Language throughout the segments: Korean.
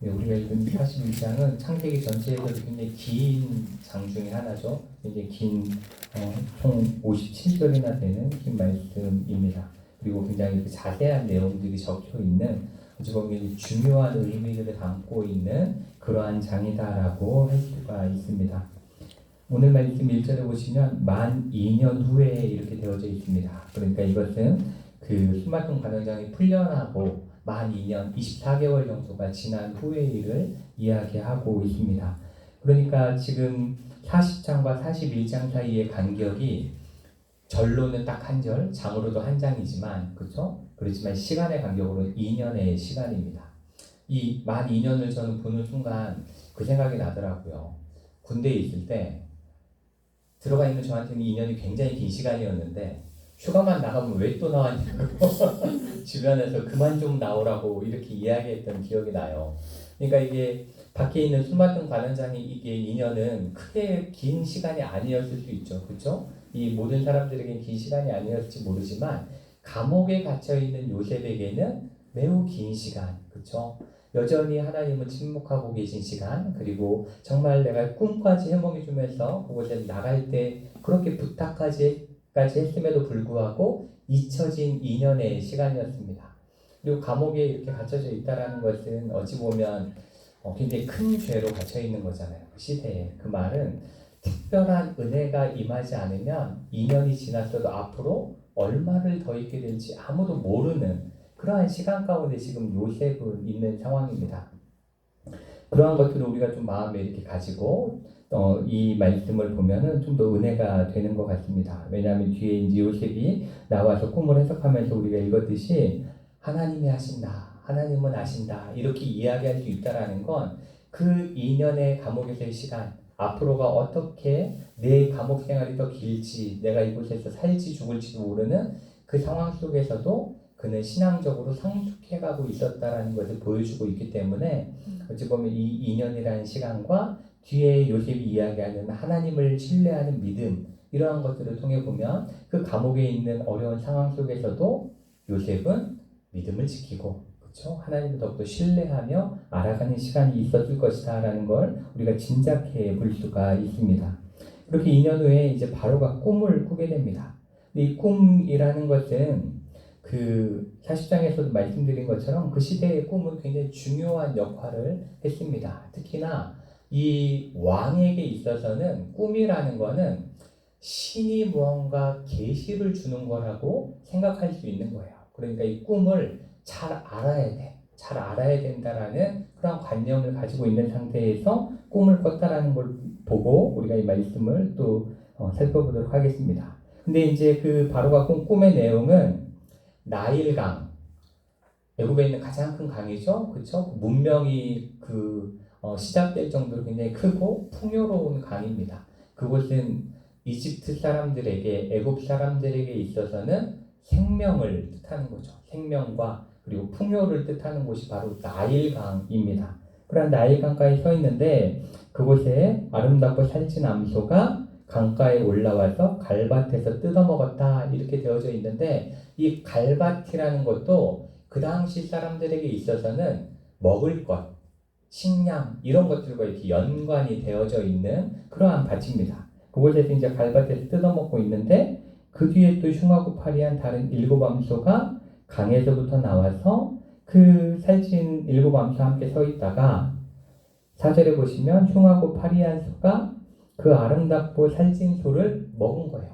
네, 우리가 읽은 41장은 창세기 전체에서도 굉장히 긴 장 중에 하나죠. 굉장히 긴, 어, 총 57절이나 되는 긴 말씀입니다. 그리고 굉장히 그 자세한 내용들이 적혀 있는 어찌 보면 중요한 의미를 담고 있는 그러한 장이다라고 할 수가 있습니다. 오늘 말씀 1절에 보시면 만 2년 후에 이렇게 되어져 있습니다. 그러니까 이것은 그 수마통 관원장이 풀려나고 만 2년 24개월 정도가 지난 후의 일을 이야기하고 있습니다. 그러니까 지금 40장과 41장 사이의 간격이 절로는 딱 한 절, 장으로도 한 장이지만 그렇죠? 그렇지만 시간의 간격으로 2년의 시간입니다. 이 만 2년을 저는 보는 순간 그 생각이 나더라고요. 군대에 있을 때 들어가 있는 저한테는 2년이 굉장히 긴 시간이었는데 휴가만 나가면 왜 또 나왔냐고 주변에서 그만 좀 나오라고 이렇게 이야기했던 기억이 나요. 그러니까 이게 밖에 있는 술 맡은 관원장이 이게 2년은 크게 긴 시간이 아니었을 수 있죠. 그렇죠? 이 모든 사람들에게 긴 시간이 아니었을지 모르지만 감옥에 갇혀 있는 요셉에게는 매우 긴 시간. 그렇죠? 여전히 하나님은 침묵하고 계신 시간 그리고 정말 내가 꿈까지 해몽해 주면서 그곳에 나갈 때 그렇게 부탁까지 까지 했음에도 불구하고 잊혀진 2년의 시간이었습니다. 그리고 감옥에 이렇게 갇혀져 있다라는 것은 어찌 보면 어, 굉장히 큰 죄로 갇혀 있는 거잖아요. 그 시대에 그 말은 특별한 은혜가 임하지 않으면 2년이 지났어도 앞으로 얼마를 더 있게 될지 아무도 모르는 그러한 시간 가운데 지금 요셉은 있는 상황입니다. 그러한 것들을 우리가 좀 마음에 이렇게 가지고 어, 이 말씀을 보면은 좀 더 은혜가 되는 것 같습니다. 왜냐하면 뒤에 이제 요셉이 나와서 꿈을 해석하면서 우리가 읽었듯이 하나님이 하신다, 하나님은 아신다 이렇게 이야기할 수 있다라는 건 그 2년의 감옥에서의 시간 앞으로가 어떻게 내 감옥 생활이 더 길지 내가 이곳에서 살지 죽을지도 모르는 그 상황 속에서도 그는 신앙적으로 성숙해가고 있었다라는 것을 보여주고 있기 때문에 어찌 보면 이 2년이라는 시간과 뒤에 요셉이 이야기하는 하나님을 신뢰하는 믿음 이러한 것들을 통해 보면 그 감옥에 있는 어려운 상황 속에서도 요셉은 믿음을 지키고 그렇죠? 하나님을 더욱더 신뢰하며 알아가는 시간이 있었을 것이다라는 걸 우리가 짐작해 볼 수가 있습니다. 그렇게 2년 후에 이제 바로가 꿈을 꾸게 됩니다. 이 꿈이라는 것은 그 40장에서도 말씀드린 것처럼 그 시대의 꿈은 굉장히 중요한 역할을 했습니다. 특히나 이 왕에게 있어서는 꿈이라는 거는 신이 무언가 계시를 주는 거라고 생각할 수 있는 거예요. 그러니까 이 꿈을 잘 알아야 돼. 잘 알아야 된다라는 그런 관념을 가지고 있는 상태에서 꿈을 꿨다라는 걸 보고 우리가 이 말씀을 또 어, 살펴보도록 하겠습니다. 근데 이제 그 바로가 꾼 꿈의 내용은 나일강 애굽에 있는 가장 큰 강이죠, 그렇죠? 문명이 그 어, 시작될 정도로 굉장히 크고 풍요로운 강입니다. 그곳은 이집트 사람들에게 애굽 사람들에게 있어서는 생명을 뜻하는 거죠. 생명과 그리고 풍요를 뜻하는 곳이 바로 나일강입니다. 그런 나일강가에 서 있는데 그곳에 아름답고 살찐 암소가 강가에 올라와서 갈밭에서 뜯어먹었다 이렇게 되어져 있는데 이 갈밭이라는 것도 그 당시 사람들에게 있어서는 먹을 것, 식량 이런 것들과 이렇게 연관이 되어져 있는 그러한 밭입니다. 그곳에서 이제 갈밭에서 뜯어먹고 있는데 그 뒤에 또 흉하고 파리한 다른 일곱 암소가 강에서부터 나와서 그 살찐 일곱 암소와 함께 서 있다가 사절에 보시면 흉하고 파리한 소가 그 아름답고 살찐 소를 먹은 거예요.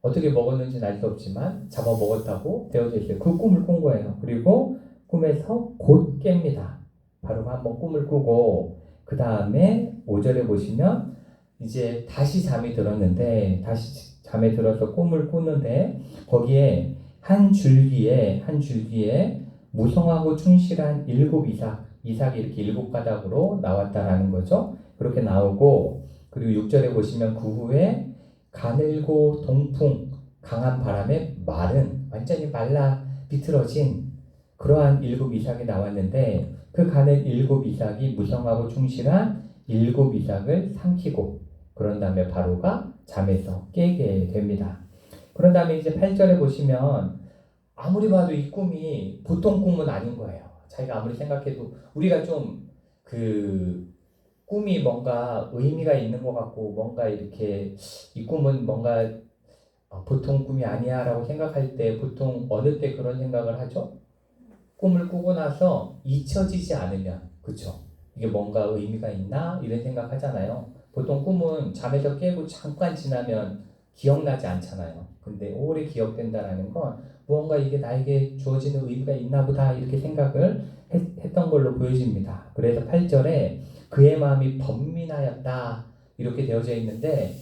어떻게 먹었는지는 알 수 없지만 잡아 먹었다고 되어져 있어요. 그 꿈을 꾼 거예요. 그리고 꿈에서 곧 깹니다. 바로 한번 꿈을 꾸고 그 다음에 5절에 보시면 이제 다시 잠이 들었는데 다시 잠에 들어서 꿈을 꾸는데 거기에 한 줄기에 한 줄기에 무성하고 충실한 일곱 이삭 이삭이 이렇게 일곱 가닥으로 나왔다라는 거죠. 그렇게 나오고 그리고 6절에 보시면 그 후에 가늘고 동풍 강한 바람에 마른 완전히 말라 비틀어진 그러한 일곱 이삭이 나왔는데 그 가는 일곱 이삭이 무성하고 충실한 일곱 이삭을 삼키고 그런 다음에 바로가 잠에서 깨게 됩니다. 그런 다음에 이제 8절에 보시면 아무리 봐도 이 꿈이 보통 꿈은 아닌 거예요. 자기가 아무리 생각해도 우리가 좀 그 꿈이 뭔가 의미가 있는 것 같고 뭔가 이렇게 이 꿈은 뭔가 어, 보통 꿈이 아니야 라고 생각할 때 보통 어느 때 그런 생각을 하죠? 꿈을 꾸고 나서 잊혀지지 않으면 그쵸? 이게 뭔가 의미가 있나 이런 생각 하잖아요. 보통 꿈은 잠에서 깨고 잠깐 지나면 기억나지 않잖아요. 근데 오래 기억된다라는 건 무언가 이게 나에게 주어지는 의미가 있나 보다 이렇게 생각을 했, 던 걸로 보여집니다. 그래서 8절에 그의 마음이 번민하였다 이렇게 되어져 있는데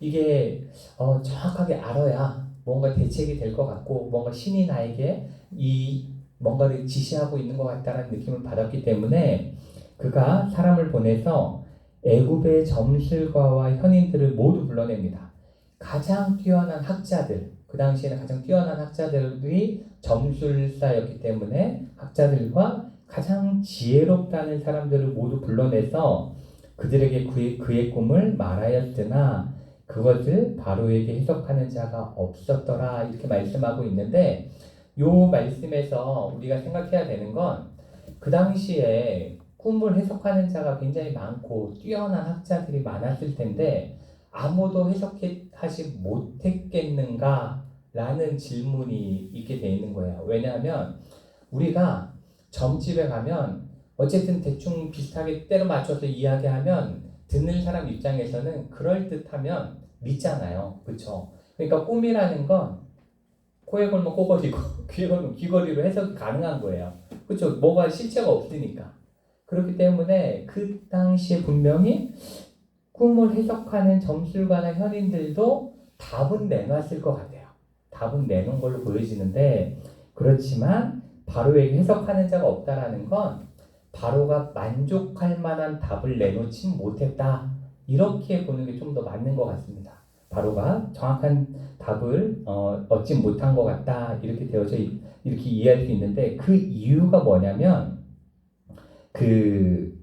이게 어, 정확하게 알아야 뭔가 대책이 될 것 같고 뭔가 신이 나에게 이 뭔가를 지시하고 있는 것 같다는 느낌을 받았기 때문에 그가 사람을 보내서 애굽의 점술가와 현인들을 모두 불러냅니다. 가장 뛰어난 학자들, 그 당시에는 가장 뛰어난 학자들이 점술사였기 때문에 학자들과 가장 지혜롭다는 사람들을 모두 불러내서 그들에게 그의, 그의 꿈을 말하였으나 그것을 바로에게 해석하는 자가 없었더라 이렇게 말씀하고 있는데 요 말씀에서 우리가 생각해야 되는 건 그 당시에 꿈을 해석하는 자가 굉장히 많고 뛰어난 학자들이 많았을 텐데 아무도 해석하지 못했겠는가 라는 질문이 있게 돼 있는 거예요. 왜냐하면 우리가 점집에 가면 어쨌든 대충 비슷하게 때려 맞춰서 이야기하면 듣는 사람 입장에서는 그럴 듯하면 믿잖아요. 그렇죠? 그러니까 꿈이라는 건 코에 걸면 코걸이고 귀에 걸면 귀걸이로 해석이 가능한 거예요. 그렇죠? 뭐가 실체가 없으니까. 그렇기 때문에 그 당시에 분명히 꿈을 해석하는 점술가나 현인들도 답은 내놨을 것 같아요. 답은 내놓은 걸로 보여지는데 그렇지만 바로에게 해석하는 자가 없다라는 건 바로가 만족할 만한 답을 내놓지 못했다. 이렇게 보는 게 좀 더 맞는 것 같습니다. 바로가 정확한 답을 어, 얻지 못한 것 같다. 이렇게 되어져 있, 이렇게 이해할 수 있는데 그 이유가 뭐냐면 그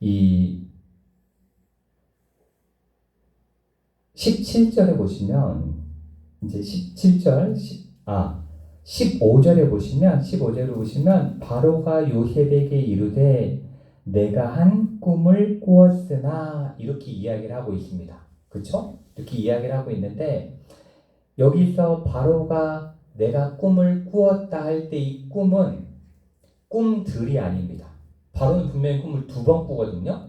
이 17절에 보시면 이제 17절 10, 아 15절에 보시면 15절에 보시면 바로가 요셉에게 이르되 내가 한 꿈을 꾸었으나 이렇게 이야기를 하고 있습니다. 그렇죠? 이렇게 이야기를 하고 있는데 여기서 바로가 내가 꿈을 꾸었다 할 때 이 꿈은 꿈들이 아닙니다. 바로는 분명히 꿈을 두 번 꾸거든요.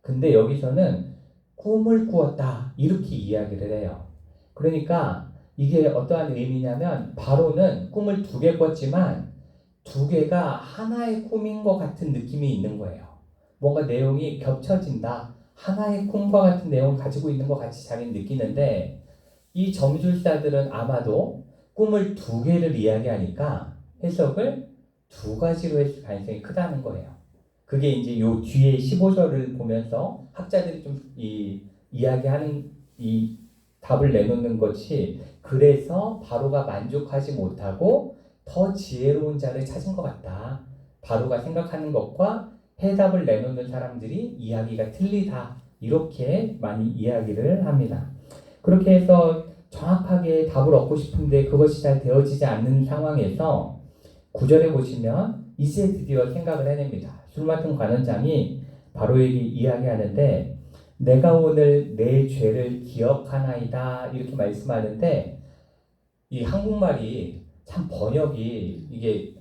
근데 여기서는 꿈을 꾸었다 이렇게 이야기를 해요. 그러니까 이게 어떠한 의미냐면 바로는 꿈을 두 개 꿨지만 두 개가 하나의 꿈인 것 같은 느낌이 있는 거예요. 뭔가 내용이 겹쳐진다. 하나의 꿈과 같은 내용을 가지고 있는 것 같이 자기는 느끼는데 이 점술사들은 아마도 꿈을 두 개를 이야기하니까 해석을 두 가지로 했을 가능성이 크다는 거예요. 그게 이제 요 뒤에 15절을 보면서 학자들이 좀 이 이야기하는 이 답을 내놓는 것이 그래서 바로가 만족하지 못하고 더 지혜로운 자를 찾은 것 같다. 바로가 생각하는 것과 해답을 내놓는 사람들이 이야기가 틀리다. 이렇게 많이 이야기를 합니다. 그렇게 해서 정확하게 답을 얻고 싶은데 그것이 잘 되어지지 않는 상황에서 구절에 보시면 이제 드디어 생각을 해냅니다. 술 맡은 관원장이 바로에게 이야기하는데 내가 오늘 내 죄를 기억하나이다 이렇게 말씀하는데 이 한국말이 참 번역이 이게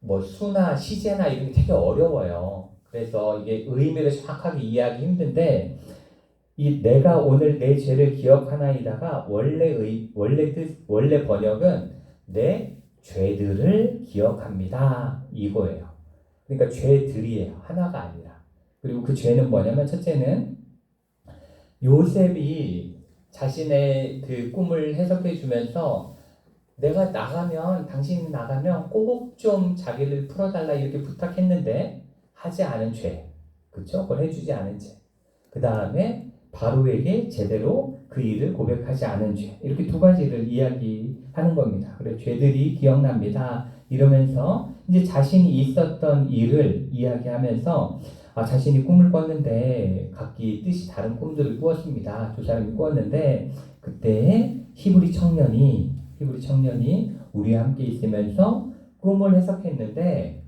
뭐 수나 시제나 이런 게 되게 어려워요. 그래서 이게 의미를 정확하게 이해하기 힘든데 이 내가 오늘 내 죄를 기억하나이다가 원래의 원래 뜻 원래 번역은 내 죄들을 기억합니다 이거예요. 그러니까 죄들이에요 하나가 아니라 그리고 그 죄는 뭐냐면 첫째는 요셉이 자신의 그 꿈을 해석해 주면서 내가 나가면 당신이 나가면 꼭 좀 자기를 풀어달라 이렇게 부탁했는데 하지 않은 죄, 그렇죠? 그걸 해주지 않은 죄. 그 다음에 바로에게 제대로 그 일을 고백하지 않은 죄 이렇게 두 가지를 이야기하는 겁니다. 그래 죄들이 기억납니다. 이러면서 이제 자신이 있었던 일을 이야기하면서 아, 자신이 꿈을 꿨는데 각기 뜻이 다른 꿈들을 꾸었습니다. 두 사람이 꾸었는데 그때 히브리 청년이 히브리 청년이 우리와 함께 있으면서 꿈을 해석했는데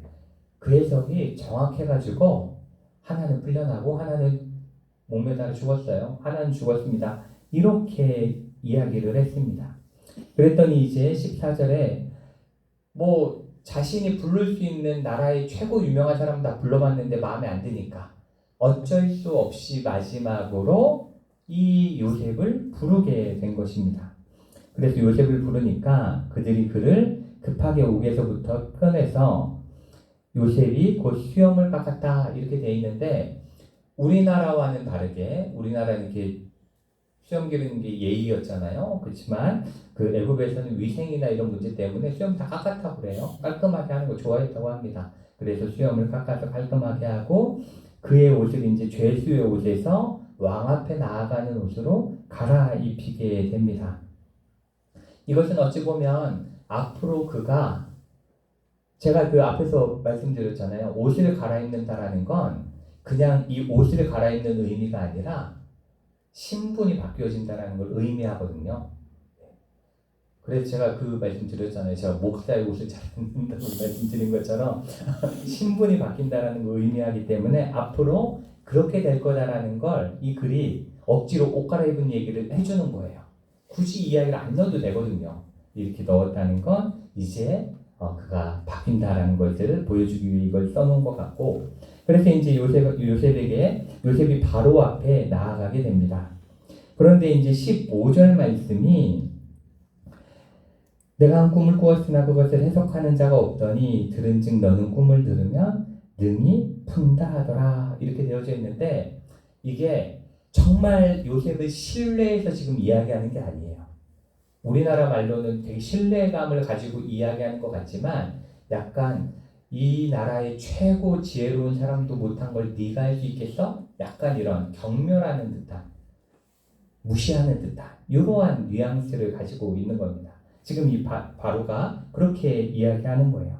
그 해석이 정확해가지고 하나는 풀려나고 하나는 목매달아 죽었어요. 하나는 죽었습니다. 이렇게 이야기를 했습니다. 그랬더니 이제 14절에 뭐 자신이 부를 수 있는 나라의 최고 유명한 사람 다 불러봤는데 마음에 안 드니까 어쩔 수 없이 마지막으로 이 요셉을 부르게 된 것입니다. 그래서 요셉을 부르니까 그들이 그를 급하게 옥에서부터 꺼내서 요셉이 곧 수염을 깎았다 이렇게 돼 있는데 우리나라와는 다르게 우리나라는 이렇게 수염 기르는 게 예의였잖아요. 그렇지만 그 애굽에서는 위생이나 이런 문제 때문에 수염 다 깎았다고 그래요. 깔끔하게 하는 거 좋아했다고 합니다. 그래서 수염을 깎아서 깔끔하게 하고 그의 옷을 이제 죄수의 옷에서 왕 앞에 나아가는 옷으로 갈아입히게 됩니다. 이것은 어찌 보면 앞으로 그가 제가 그 앞에서 말씀드렸잖아요. 옷을 갈아입는다라는 건 그냥 이 옷을 갈아입는 의미가 아니라 신분이 바뀌어진다라는 걸 의미하거든요. 그래서 제가 그 말씀 드렸잖아요. 제가 목사의 옷을 잘 입는다고 말씀드린 것처럼 신분이 바뀐다라는 걸 의미하기 때문에 앞으로 그렇게 될 거다라는 걸 이 글이 억지로 옷 갈아입은 얘기를 해주는 거예요. 굳이 이야기를 안 넣어도 되거든요. 이렇게 넣었다는 건 이제 어, 그가 바뀐다라는 것을 보여주기 위해 이걸 써놓은 것 같고 그래서 이제 요셉, 요셉에게 요셉이 바로 앞에 나아가게 됩니다. 그런데 이제 15절 말씀이 내가 한 꿈을 꾸었으나 그것을 해석하는 자가 없더니 들은즉 너는 꿈을 들으면 능히 푼다 하더라 이렇게 되어져 있는데 이게 정말 요셉을 신뢰해서 지금 이야기하는 게 아니에요. 우리나라 말로는 되게 신뢰감을 가지고 이야기하는 것 같지만 약간 이 나라의 최고 지혜로운 사람도 못한 걸 네가 할 수 있겠어? 약간 이런 경멸하는 듯한 무시하는 듯한 이러한 뉘앙스를 가지고 있는 겁니다. 지금 이 바, 바로가 그렇게 이야기하는 거예요.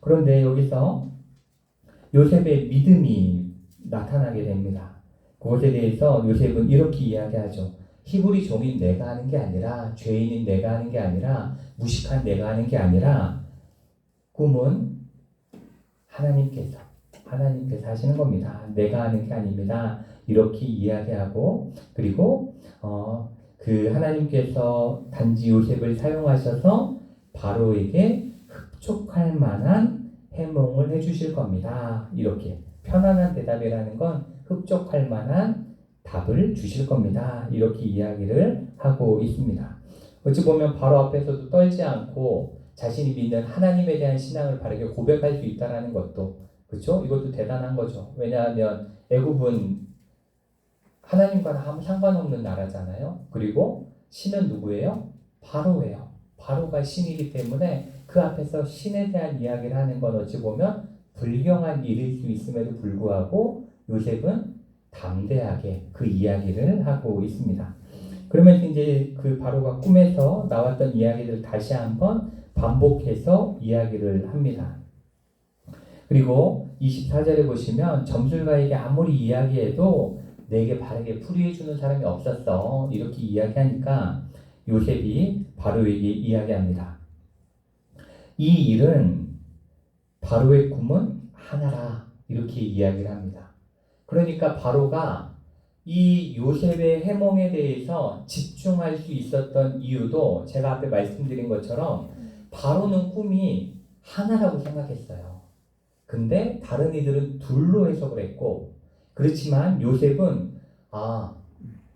그런데 여기서 요셉의 믿음이 나타나게 됩니다. 그것에 대해서 요셉은 이렇게 이야기하죠. 히브리 종인 내가 하는 게 아니라 죄인인 내가 하는 게 아니라 무식한 내가 하는 게 아니라 꿈은 하나님께서 하나님께서 하시는 겁니다. 내가 하는 게 아닙니다. 이렇게 이야기하고 그리고 어, 그 하나님께서 단지 요셉을 사용하셔서 바로에게 흡족할 만한 해몽을 해주실 겁니다. 이렇게 편안한 대답이라는 건 흡족할 만한 답을 주실 겁니다. 이렇게 이야기를 하고 있습니다. 어찌 보면 바로 앞에서도 떨지 않고 자신이 믿는 하나님에 대한 신앙을 바르게 고백할 수 있다라는 것도 그렇죠? 이것도 대단한 거죠. 왜냐하면 애굽은 하나님과는 아무 상관없는 나라잖아요. 그리고 신은 누구예요? 바로예요. 바로가 신이기 때문에 그 앞에서 신에 대한 이야기를 하는 건 어찌 보면 불경한 일일 수 있음에도 불구하고 요셉은 담대하게 그 이야기를 하고 있습니다. 그러면서 이제 그 바로가 꿈에서 나왔던 이야기를 다시 한번 반복해서 이야기를 합니다. 그리고 24절에 보시면 점술가에게 아무리 이야기해도 내게 바르게 풀이해주는 사람이 없었어. 이렇게 이야기하니까 요셉이 바로에게 이야기합니다. 이 일은 바로의 꿈은 하나라. 이렇게 이야기를 합니다. 그러니까 바로가 이 요셉의 해몽에 대해서 집중할 수 있었던 이유도 제가 앞에 말씀드린 것처럼 바로는 꿈이 하나라고 생각했어요. 근데 다른 이들은 둘로 해석을 했고 그렇지만 요셉은 아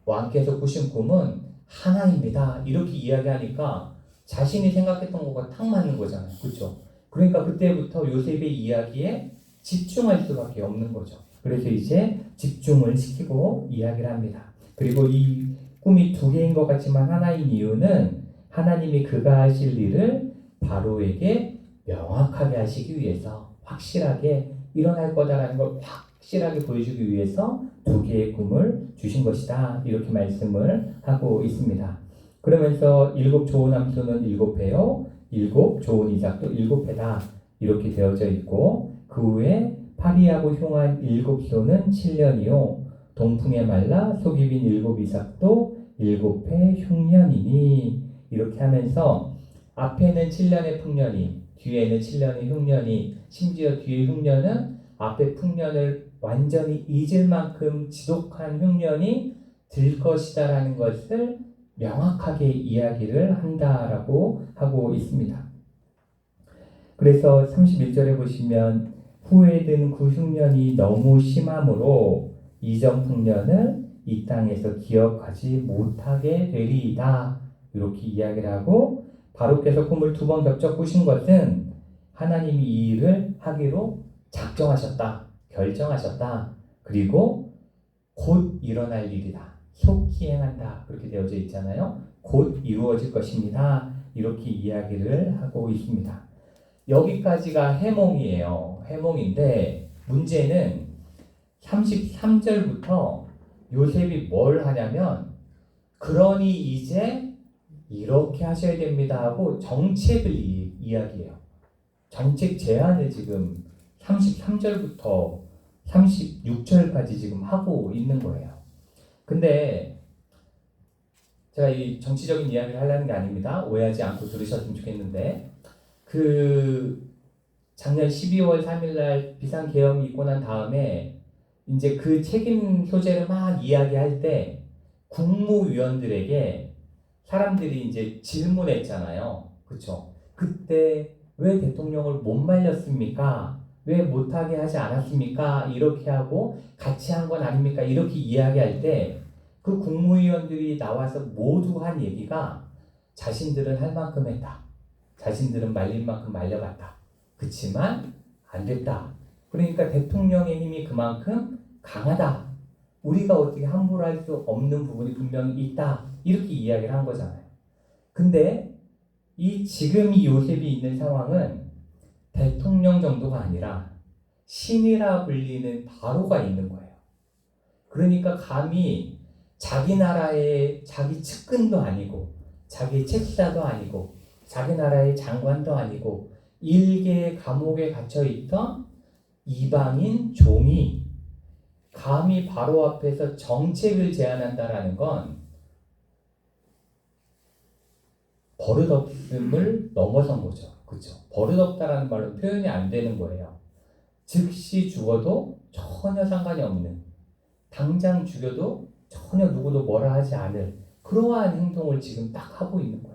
왕께서 꾸신 꿈은 하나입니다. 이렇게 이야기하니까 자신이 생각했던 것과 탁 맞는 거잖아요. 그렇죠? 그러니까 그때부터 요셉의 이야기에 집중할 수밖에 없는 거죠. 그래서 이제 집중을 시키고 이야기를 합니다. 그리고 이 꿈이 두 개인 것 같지만 하나인 이유는 하나님이 그가 하실 일을 바로에게 명확하게 하시기 위해서 확실하게 일어날 거다라는 걸 확실하게 보여주기 위해서 두 개의 꿈을 주신 것이다. 이렇게 말씀을 하고 있습니다. 그러면서 일곱 좋은 함수는 일곱 회요, 일곱 좋은 이삭도 일곱 회다. 이렇게 되어져 있고 그 후에 파리하고 흉한 일곱 소는 7년이요. 동풍에 말라 속이 빈 일곱 이삭도 일곱 해 흉년이니 이렇게 하면서 앞에는 7년의 풍년이 뒤에는 7년의 흉년이 심지어 뒤에 흉년은 앞에 풍년을 완전히 잊을 만큼 지독한 흉년이 들 것이다라는 것을 명확하게 이야기를 한다라고 하고 있습니다. 그래서 31절에 보시면 후회든 그 흉년이 너무 심함으로 이전 풍년을 이 땅에서 기억하지 못하게 되리이다. 이렇게 이야기를 하고 바로께서 꿈을 두 번 겹쳐 꾸신 것은 하나님이 이 일을 하기로 작정하셨다. 결정하셨다. 그리고 곧 일어날 일이다. 속히 행한다. 그렇게 되어져 있잖아요. 곧 이루어질 것입니다. 이렇게 이야기를 하고 있습니다. 여기까지가 해몽이에요. 해몽인데 문제는 33절부터 요셉이 뭘 하냐면 그러니 이제 이렇게 하셔야 됩니다 하고 정책을 이, 이야기해요. 정책 제안을 지금 33절부터 36절까지 지금 하고 있는 거예요. 근데 제가 이 정치적인 이야기를 하려는 게 아닙니다. 오해하지 않고 들으셨으면 좋겠는데 그 작년 12월 3일날 비상 계엄이 있고 난 다음에 이제 그 책임 소재를 막 이야기할 때 국무위원들에게 사람들이 이제 질문했잖아요. 그렇죠? 그때 왜 대통령을 못 말렸습니까? 왜 못하게 하지 않았습니까? 이렇게 하고 같이 한 건 아닙니까? 이렇게 이야기할 때 그 국무위원들이 나와서 모두 한 얘기가 자신들은 할 만큼 했다. 자신들은 말릴 만큼 말려봤다. 그치만 안 됐다. 그러니까 대통령의 힘이 그만큼 강하다. 우리가 어떻게 함부로 할 수 없는 부분이 분명히 있다. 이렇게 이야기를 한 거잖아요. 근데 이 지금 이 요셉이 있는 상황은 대통령 정도가 아니라 신이라 불리는 바로가 있는 거예요. 그러니까 감히 자기 나라의 자기 측근도 아니고 자기 책사도 아니고 자기 나라의 장관도 아니고 일개의 감옥에 갇혀 있던 이방인 종이 감히 바로 앞에서 정책을 제안한다라는 건 버릇없음을 넘어선 거죠. 그렇죠? 버릇없다라는 말로 표현이 안 되는 거예요. 즉시 죽어도 전혀 상관이 없는 당장 죽여도 전혀 누구도 뭐라 하지 않을 그러한 행동을 지금 딱 하고 있는 거예요.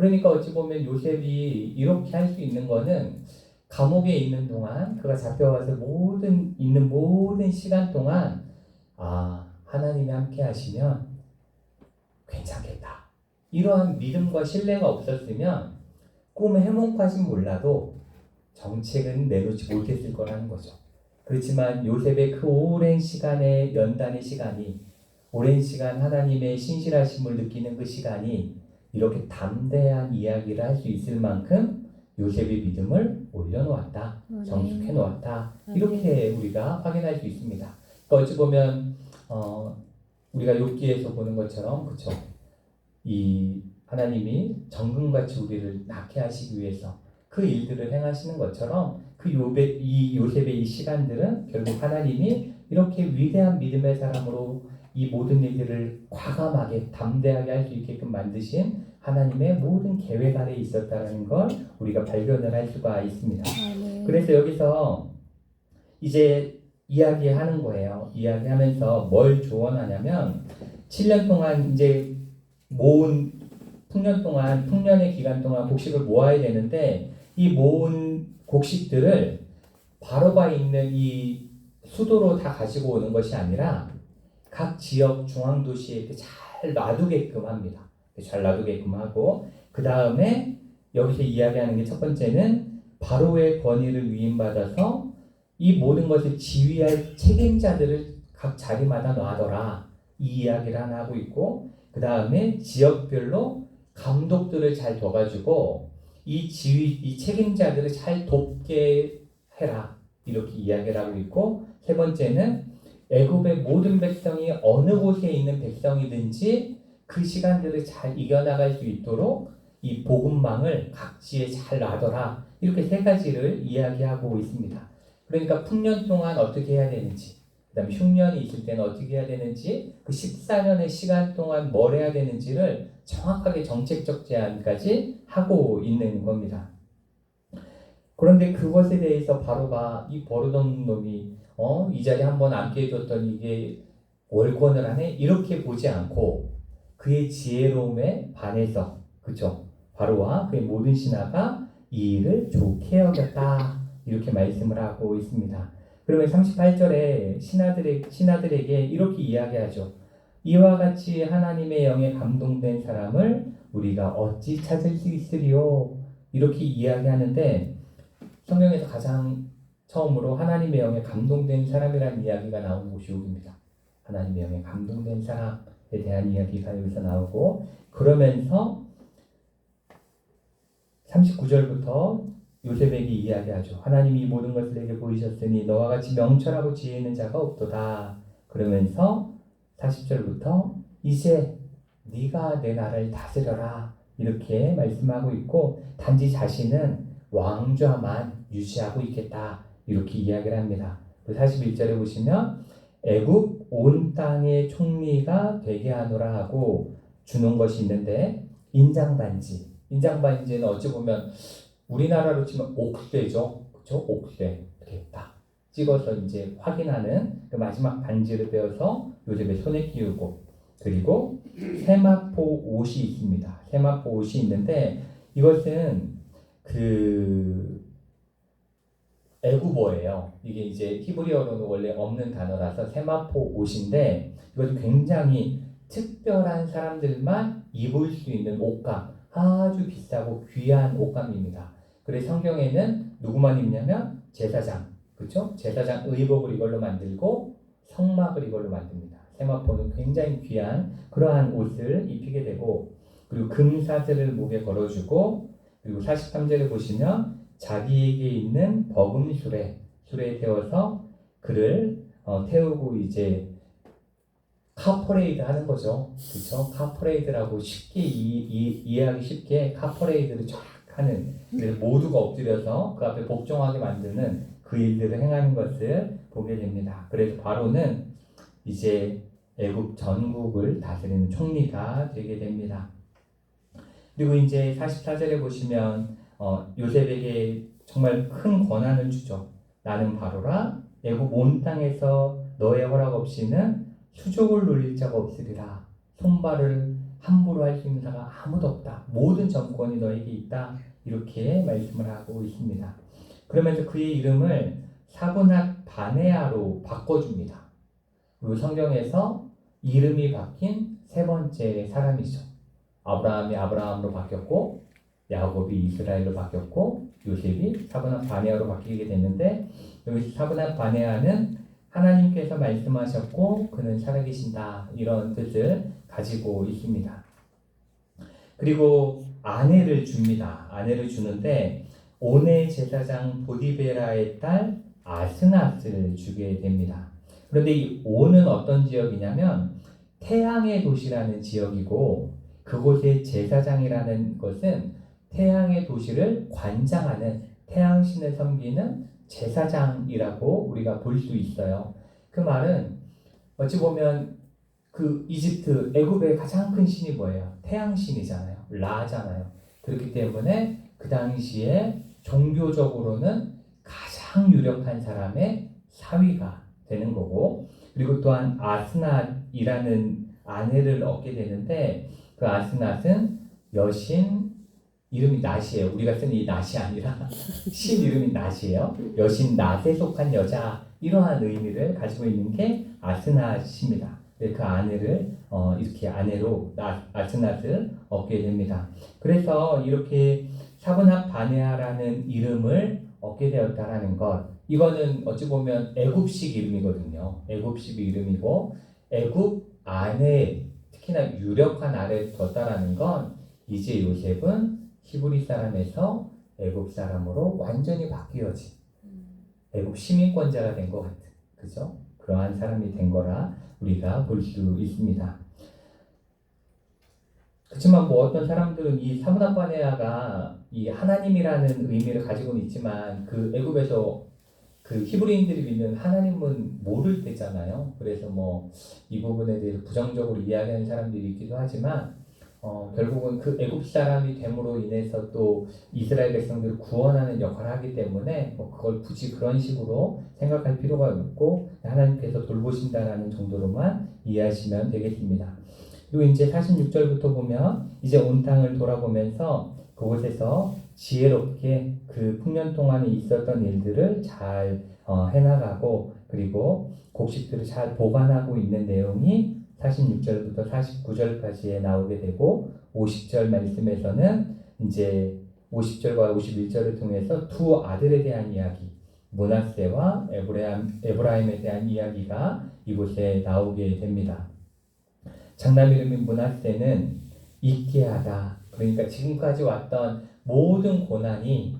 그러니까 어찌 보면 요셉이 이렇게 할 수 있는 거는 감옥에 있는 동안 그가 잡혀와서 모든 있는 모든 시간 동안 아 하나님이 함께 하시면 괜찮겠다. 이러한 믿음과 신뢰가 없었으면 꿈의 해몽까진 몰라도 정책은 내놓지 못했을 거라는 거죠. 그렇지만 요셉의 그 오랜 시간의 연단의 시간이 오랜 시간 하나님의 신실하심을 느끼는 그 시간이 이렇게 담대한 이야기를 할 수 있을 만큼 요셉의 믿음을 올려놓았다, 정숙해 놓았다 이렇게 우리가 확인할 수 있습니다. 그러니까 어찌 보면 어, 우리가 욥기에서 보는 것처럼 그렇죠. 이 하나님이 정금같이 우리를 낳게 하시기 위해서 그 일들을 행하시는 것처럼 그 요배, 이 요셉의 이 시간들은 결국 하나님이 이렇게 위대한 믿음의 사람으로 이 모든 일들을 과감하게 담대하게 할 수 있게끔 만드신 하나님의 모든 계획 아래 있었다는 걸 우리가 발견을 할 수가 있습니다. 그래서 여기서 이제 이야기하는 거예요. 이야기하면서 뭘 조언하냐면 7년 동안 이제 모은 풍년 동안 풍년의 기간 동안 곡식을 모아야 되는데 이 모은 곡식들을 바로가 있는 이 수도로 다 가지고 오는 것이 아니라 각 지역 중앙 도시에 이렇게 잘 놔두게끔 합니다. 잘 놔두게끔 하고 그 다음에 여기서 이야기하는 게 첫 번째는 바로의 권위를 위임받아서 이 모든 것을 지휘할 책임자들을 각 자리마다 놔둬라 이 이야기를 하나 하고 있고 그 다음에 지역별로 감독들을 잘 둬가지고 이 지휘 이 책임자들을 잘 돕게 해라 이렇게 이야기를 하고 있고 세 번째는 애굽의 모든 백성이 어느 곳에 있는 백성이든지 그 시간들을 잘 이겨나갈 수 있도록 이 복음망을 각지에 잘 놔둬라 이렇게 세 가지를 이야기하고 있습니다. 그러니까 풍년 동안 어떻게 해야 되는지 그다음에 흉년이 있을 때는 어떻게 해야 되는지 그 14년의 시간 동안 뭘 해야 되는지를 정확하게 정책적 제안까지 하고 있는 겁니다. 그런데 그것에 대해서 바로가 이 버릇없는 놈이 어? 이 자리에 한번 앉게 해줬더니 이게 월권을 하네? 이렇게 보지 않고 그의 지혜로움에 반해서 그죠? 바로와 그의 모든 신하가 이 일을 좋게 여겼다 이렇게 말씀을 하고 있습니다. 그러면 38절에 신하들의, 신하들에게 이렇게 이야기하죠. 이와 같이 하나님의 영에 감동된 사람을 우리가 어찌 찾을 수 있으리요? 이렇게 이야기하는데 성경에서 가장 처음으로 하나님의 영에 감동된 사람이라는 이야기가 나오는 곳이 여기입니다. 하나님의 영에 감동된 사람에 대한 이야기가 여기서 나오고 그러면서 39절부터 요셉에게 이야기하죠. 하나님이 모든 것을 내게 보이셨으니 너와 같이 명철하고 지혜 있는 자가 없도다. 그러면서 40절부터 이제 네가 내 나라를 다스려라. 이렇게 말씀하고 있고 단지 자신은 왕좌만 유지하고 있겠다. 이렇게 이야기를 합니다. 41절에 보시면 애굽 온 땅의 총리가 되게 하노라 하고 주는 것이 있는데 인장반지. 인장반지는 어찌 보면 우리나라로 치면 옥대죠. 그렇죠? 옥대. 이렇게 딱 찍어서 이제 확인하는 그 마지막 반지를 빼어서 요셉의 손에 끼우고 그리고 세마포 옷이 있습니다. 세마포 옷이 있는데 이것은 그 애국어예요. 이게 이제 히브리어로는 원래 없는 단어라서 세마포 옷인데 이것은 굉장히 특별한 사람들만 입을 수 있는 옷감, 아주 비싸고 귀한 옷감입니다. 그래서 성경에는 누구만 입냐면 제사장, 그렇죠? 제사장 의복을 이걸로 만들고 성막을 이걸로 만듭니다. 세마포는 굉장히 귀한 그러한 옷을 입히게 되고 그리고 금사슬을 목에 걸어주고 그리고 43절에 보시면 자기에게 있는 버금 수레 수레에 태워서 그를 어, 태우고 이제 카퍼레이드 하는 거죠. 그렇죠? 카퍼레이드라고 쉽게 이, 이, 이 해하기 쉽게 카퍼레이드를 쫙 하는 모두가 엎드려서 그 앞에 복종하게 만드는 그 일들을 행하는 것을 보게 됩니다. 그래서 바로는 이제 애국 전국을 다스리는 총리가 되게 됩니다. 그리고 이제 44절에 보시면 어, 요셉에게 정말 큰 권한을 주죠. 나는 바로라 애국 온 땅에서 너의 허락 없이는 수족을 놀릴 자가 없으리라. 손발을 함부로 할 수 있는 자가 아무도 없다. 모든 정권이 너에게 있다. 이렇게 말씀을 하고 있습니다. 그러면서 그의 이름을 사브낫 바네아로 바꿔줍니다. 그리고 성경에서 이름이 바뀐 세 번째 사람이죠. 아브라함이 아브라함으로 바뀌었고 야곱이 이스라엘로 바뀌었고 요셉이 사브낫 바네아로 바뀌게 됐는데 여기 사브낫 바네아는 하나님께서 말씀하셨고 그는 살아계신다 이런 뜻을 가지고 있습니다. 그리고 아내를 줍니다. 아내를 주는데 오네 제사장 보디베라의 딸 아스낫을 주게 됩니다. 그런데 이 오는 어떤 지역이냐면 태양의 도시라는 지역이고 그곳의 제사장이라는 것은 태양의 도시를 관장하는 태양신을 섬기는 제사장이라고 우리가 볼 수 있어요. 그 말은 어찌 보면 그 이집트 애굽의 가장 큰 신이 뭐예요? 태양신이잖아요. 라잖아요. 그렇기 때문에 그 당시에 종교적으로는 가장 유력한 사람의 사위가 되는 거고 그리고 또한 아스낫이라는 아내를 얻게 되는데 그 아스낫은 여신 이름이 낫이에요. 우리가 쓰는 이 낫이 아니라 신 이름이 낫이에요. 여신 낫에 속한 여자 이러한 의미를 가지고 있는 게 아스낫입니다. 그 아내를 어, 이렇게 아내로 아스낫을 얻게 됩니다. 그래서 이렇게 사브납 바네아라는 이름을 얻게 되었다라는 것. 이거는 어찌 보면 애굽식 이름이거든요. 애굽식 이름이고 애굽 안에 특히나 유력한 아래에 뒀다라는 건 이제 요셉은 히브리 사람에서 애굽 사람으로 완전히 바뀌어진 애굽 시민권자가 된 것 같은 그죠? 그러한 사람이 된 거라 우리가 볼 수 있습니다. 그렇지만 뭐 어떤 사람들은 이 사무나바네아가 이 하나님이라는 의미를 가지고는 있지만 그 애굽에서 그 히브리인들이 믿는 하나님은 모를 때잖아요. 그래서 뭐 이 부분에 대해서 부정적으로 이야기하는 사람들이 있기도 하지만 어, 결국은 그 애굽 사람이 됨으로 인해서 또 이스라엘 백성들을 구원하는 역할을 하기 때문에 뭐 그걸 굳이 그런 식으로 생각할 필요가 없고 하나님께서 돌보신다라는 정도로만 이해하시면 되겠습니다. 그리고 이제 46절부터 보면 이제 온 땅을 돌아보면서 그곳에서 지혜롭게 그 풍년 동안에 있었던 일들을 잘 어, 해나가고 그리고 곡식들을 잘 보관하고 있는 내용이 46절부터 49절까지에 나오게 되고 50절 말씀에서는 이제 50절과 51절을 통해서 두 아들에 대한 이야기 문하세와 에브라임, 에브라임에 대한 이야기가 이곳에 나오게 됩니다. 장남 이름이 문하세는 있게 하다. 그러니까 지금까지 왔던 모든 고난이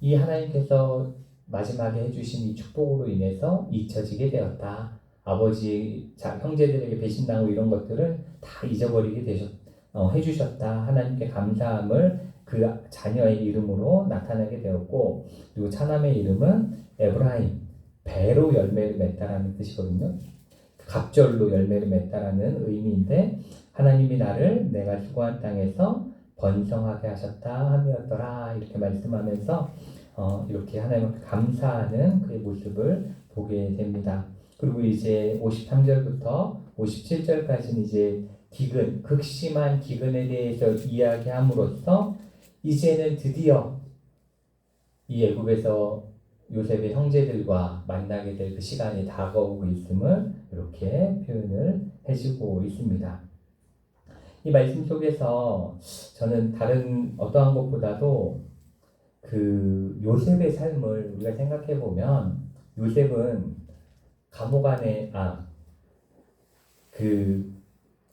이 하나님께서 마지막에 해주신 이 축복으로 인해서 잊혀지게 되었다. 아버지, 자, 형제들에게 배신당하고 이런 것들을 다 잊어버리게 되셨, 어, 해주셨다. 하나님께 감사함을 그 자녀의 이름으로 나타내게 되었고, 그리고 차남의 이름은 에브라임, 배로 열매를 맺다라는 뜻이거든요. 갑절로 열매를 맺다라는 의미인데, 하나님이 나를 내가 수고한 땅에서 번성하게 하셨다 함이었더라 이렇게 말씀하면서 어, 이렇게 하나님을 감사하는 그의 모습을 보게 됩니다. 그리고 이제 53절부터 57절까지는 이제 기근, 극심한 기근에 대해서 이야기함으로써 이제는 드디어 이 애굽에서 요셉의 형제들과 만나게 될 그 시간이 다가오고 있음을 이렇게 표현을 해주고 있습니다. 이 말씀 속에서 저는 다른 어떠한 것보다도 그 요셉의 삶을 우리가 생각해 보면 요셉은 감옥 안에 아 그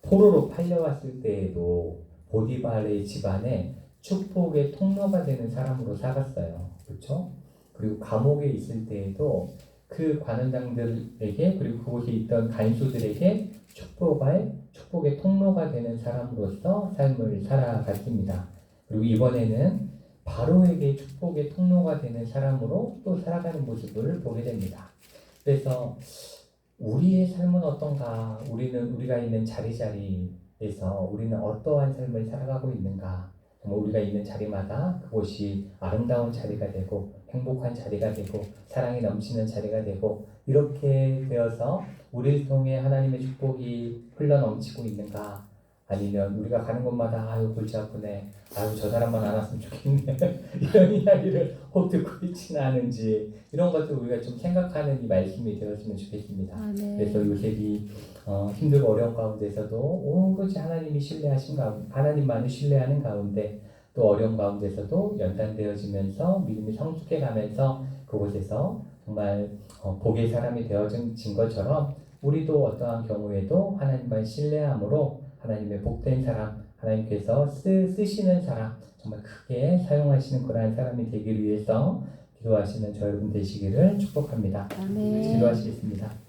포로로 팔려왔을 때에도 보디발의 집안에 축복의 통로가 되는 사람으로 살았어요. 그렇죠? 그리고 감옥에 있을 때에도 그 관원장들에게 그리고 그곳에 있던 간수들에게 축복의 축복의 통로가 되는 사람으로서 삶을 살아갔습니다. 그리고 이번에는 바로에게 축복의 통로가 되는 사람으로 또 살아가는 모습을 보게 됩니다. 그래서 우리의 삶은 어떤가? 우리는 우리가 있는 자리 자리에서 우리는 어떠한 삶을 살아가고 있는가? 우리가 있는 자리마다 그곳이 아름다운 자리가 되고 행복한 자리가 되고 사랑이 넘치는 자리가 되고 이렇게 되어서 우리를 통해 하나님의 축복이 흘러 넘치고 있는가? 아니면 우리가 가는 곳마다 아유 골치 아프네 아유 저 사람만 안 왔으면 좋겠네 이런 이야기를 혹 듣고 있지는 않은지 이런 것들 우리가 좀 생각하는 이 말씀이 되었으면 좋겠습니다. 아, 네. 그래서 요셉이 어, 힘들고 어려운 가운데서도 오롯이 하나님이 신뢰하신 가운데 하나님만을 신뢰하는 가운데 또 어려운 가운데서도 연단되어지면서 믿음이 성숙해가면서 그곳에서 정말 어, 복의 사람이 되어진 것처럼 우리도 어떠한 경우에도 하나님만 신뢰함으로 하나님의 복된 사람 하나님께서 쓰, 쓰시는 사람 정말 크게 사용하시는 그러한 사람이 되기 위해서 기도하시는 저 여러분 되시기를 축복합니다. 아멘. 기도하시겠습니다.